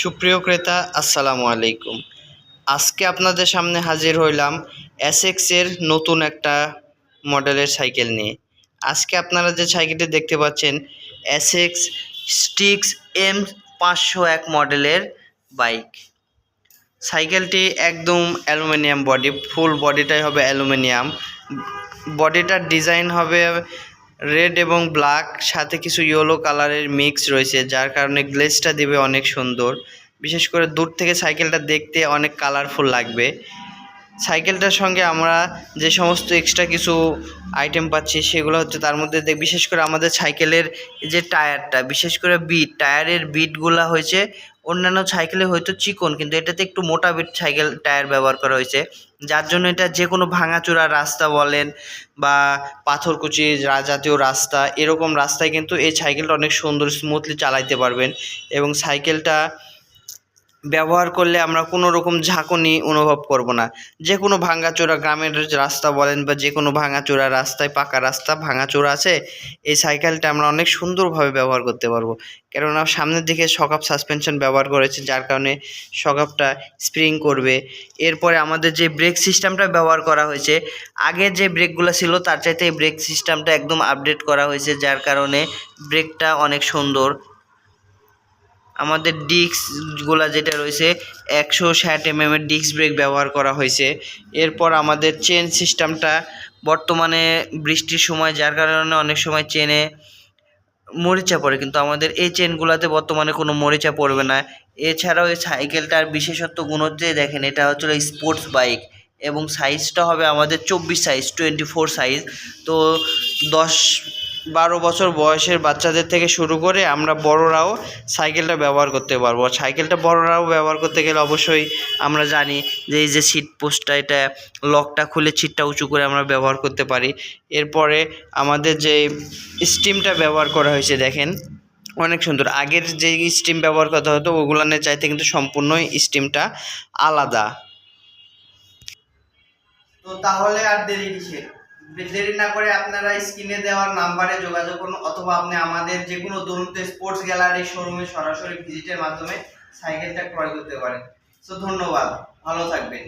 সুপ্রিয় ক্রেতা, আসসালামু আলাইকুম। আজকে আপনাদের সামনে হাজির হইলাম এসএক্সের নতুন একটা মডেলের সাইকেল নিয়ে। আজকে আপনারা যে সাইকেলটি দেখতে পাচ্ছেন এসএক্স স্টিক্স এম পাঁচশো এক মডেলের বাইক। সাইকেলটি একদম অ্যালুমিনিয়াম বডি, ফুল বডিটাই হবে অ্যালুমিনিয়াম। বডিটার ডিজাইন হবে রেড এবং ব্ল্যাক সাথে কিছু ইয়েলো কালারের মিক্স রয়েছে, যার কারণে গ্লেজটা দিবে অনেক সুন্দর। বিশেষ করে দূর থেকে সাইকেলটা দেখতে অনেক কালারফুল লাগবে। সাইকেলটার সঙ্গে আমরা যে সমস্ত এক্সট্রা কিছু আইটেম পাচ্ছি, সেগুলো হচ্ছে তার মধ্যে দেখ, বিশেষ করে আমাদের সাইকেলের যে টায়ারটা বিশেষ করে বিট টায়ারের বিটগুলা হয়েছে অন্যান্য সাইকেলে হয়তো চিকন, কিন্তু এটাতে একটু মোটা বিট সাইকেল টায়ার ব্যবহার করা হয়েছে। যার জন্য এটা যে কোনো ভাঙাচোরা রাস্তা বলেন বা পাথরকুচি জাতীয় রাস্তা, এরকম রাস্তায় কিন্তু এই সাইকেলটা অনেক সুন্দর স্মুথলি চালাইতে পারবেন এবং সাইকেলটা ব্যবহার করলে আমরা কোনো রকম ঝাঁকুনি অনুভব করব না। যে কোনো ভাঙাচোরা গ্রামের রাস্তা বলেন বা যে কোনো ভাঙাচোরা রাস্তায় পাকা রাস্তা, ভাঙাচোরা আছে, এই সাইকেলটা আমরা অনেক সুন্দরভাবে ব্যবহার করতে পারব। কেননা সামনের দিকে সকাপ সাসপেনশন ব্যবহার করেছে, যার কারণে সকাপটা স্প্রিং করবে। এরপরে আমাদের যে ব্রেক সিস্টেমটা ব্যবহার করা হয়েছে আগের যে ব্রেকগুলো ছিল, তার চাইতে এই ব্রেক সিস্টেমটা একদম আপডেট করা হয়েছে, যার কারণে ব্রেকটা অনেক সুন্দর। আমাদের ডিস্কগুলা যেটা রয়েছে, একশো ষাট এমএম এর ডিস্ক ব্রেক ব্যবহার করা হয়েছে। এরপর আমাদের চেন সিস্টেমটা বর্তমানে বৃষ্টির সময়, যার কারণে অনেক সময় চেনে মরিচা পড়ে। কিন্তু আমাদের এই চেনগুলোতে বর্তমানে কোনো মরিচা পড়বে না। এছাড়াও এই সাইকেলটার বিশেষত্ব গুণ হচ্ছে, দেখেন এটা হচ্ছে স্পোর্টস বাইক এবং সাইজটা হবে আমাদের চব্বিশ সাইজ টোয়েন্টি ফোর সাইজ তো দশ বারো বছর বয়সের বাচ্চাদের থেকে শুরু করে আমরা বড়রাও সাইকেলটা ব্যবহার করতে পারব। সাইকেলটা বড়রাও ব্যবহার করতে গেলে অবশ্যই আমরা জানি যে এই যে সিট পোস্টটা এটা লকটা খুলে সিটটা উঁচু করে আমরা ব্যবহার করতে পারি। এরপরে আমাদের যে স্টিমটা ব্যবহার করা হয়েছে, দেখেন, অনেক সুন্দর। আগের যে স্টিম ব্যবহার করতে হতো ওগুলানের চাইতে কিন্তু সম্পূর্ণই স্টিমটা আলাদা। তো তাহলে আর দেরি কিসের? দেরি না করে আপনারা স্ক্রিনে দেওয়ার নাম্বারে যোগাযোগ করুন অথবা আপনি আমাদের যে কোনো দরুন্ত স্পোর্টস গ্যালারি শোরুমে সরাসরি ভিজিটের মাধ্যমে সাইকেলটা ক্রয় করতে পারেন। সো ধন্যবাদ, ভালো থাকবেন।